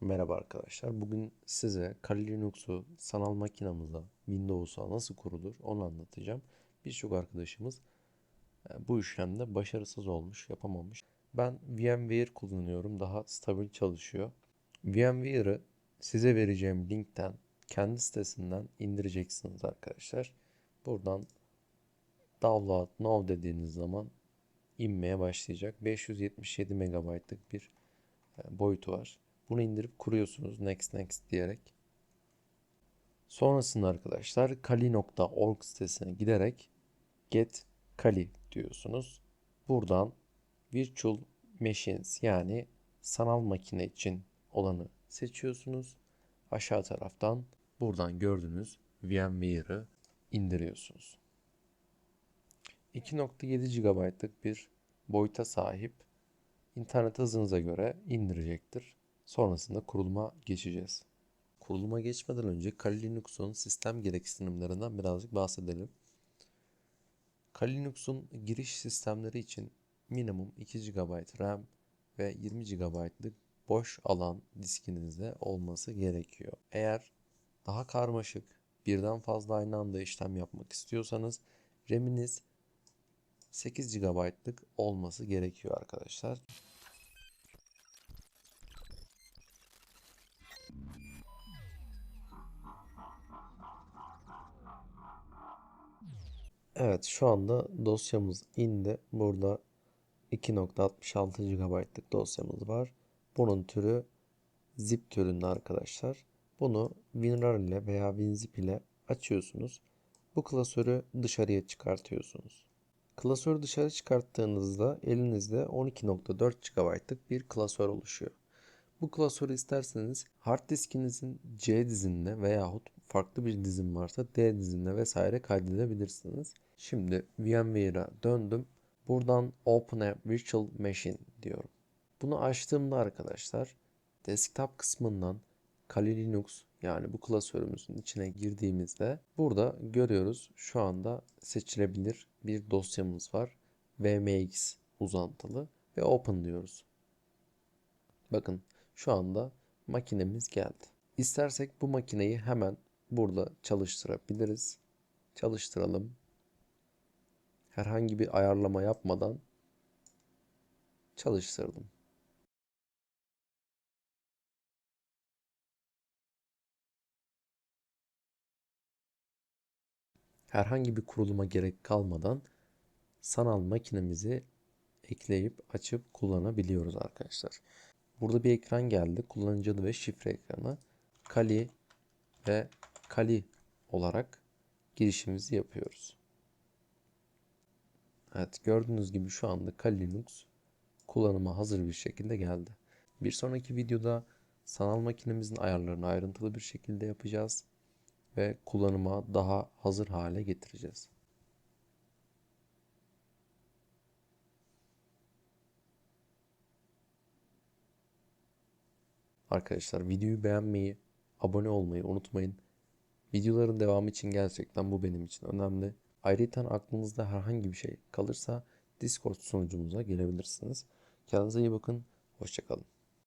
Merhaba arkadaşlar. Bugün size Kali Linux'u sanal makinamıza, Windows'a nasıl kurulur onu anlatacağım. Birçok arkadaşımız e, bu işlemde başarısız olmuş, yapamamış. Ben VMware kullanıyorum. Daha stabil çalışıyor. VMware'ı size vereceğim linkten, kendi sitesinden indireceksiniz arkadaşlar. Buradan download now dediğiniz zaman inmeye başlayacak. 577 MB'lık bir e, boyutu var. Bunu indirip kuruyorsunuz next next diyerek. Sonrasında arkadaşlar kali.org sitesine giderek get kali diyorsunuz. Buradan virtual machines yani sanal makine için olanı seçiyorsunuz. Aşağı taraftan buradan gördüğünüz VMware'ı indiriyorsunuz. 2.7 GB'lık bir boyuta sahip internet hızınıza göre indirecektir. Sonrasında kuruluma geçeceğiz. Kuruluma geçmeden önce Kali Linux'un sistem gereksinimlerinden birazcık bahsedelim. Kali Linux'un giriş sistemleri için minimum 2 GB RAM ve 20 GB'lık boş alan diskinizde olması gerekiyor. Eğer daha karmaşık, birden fazla aynı anda işlem yapmak istiyorsanız RAM'iniz 8 GB'lık olması gerekiyor arkadaşlar. Evet şu anda dosyamız indi. Burada 2.66 GB'lık dosyamız var. Bunun türü zip türünde arkadaşlar. Bunu WinRAR ile veya WinZip ile açıyorsunuz. Bu klasörü dışarıya çıkartıyorsunuz. Klasörü dışarı çıkarttığınızda elinizde 12.4 GB'lık bir klasör oluşuyor. Bu klasörü isterseniz hard diskinizin C dizinde veyahut farklı bir dizin varsa D dizinde vesaire kaydedebilirsiniz. Şimdi VMware'a döndüm. Buradan Open a Virtual Machine diyorum. Bunu açtığımda arkadaşlar desktop kısmından Kali Linux yani bu klasörümüzün içine girdiğimizde burada görüyoruz şu anda seçilebilir bir dosyamız var. VMX uzantılı ve Open diyoruz. Bakın şu anda makinemiz geldi. İstersek bu makineyi hemen burada çalıştırabiliriz. Çalıştıralım. Herhangi bir ayarlama yapmadan çalıştırdım. Herhangi bir kuruluma gerek kalmadan sanal makinemizi ekleyip açıp kullanabiliyoruz arkadaşlar. Burada bir ekran geldi. Kullanıcı adı ve şifre ekranı. Kali ve Kali olarak girişimizi yapıyoruz. Evet gördüğünüz gibi şu anda Kali Linux kullanıma hazır bir şekilde geldi. Bir sonraki videoda sanal makinemizin ayarlarını ayrıntılı bir şekilde yapacağız ve kullanıma daha hazır hale getireceğiz. Arkadaşlar videoyu beğenmeyi, abone olmayı unutmayın. Videoların devamı için gerçekten bu benim için önemli. Ayrıca aklınızda herhangi bir şey kalırsa Discord sunucumuza gelebilirsiniz. Kendinize iyi bakın. Hoşçakalın.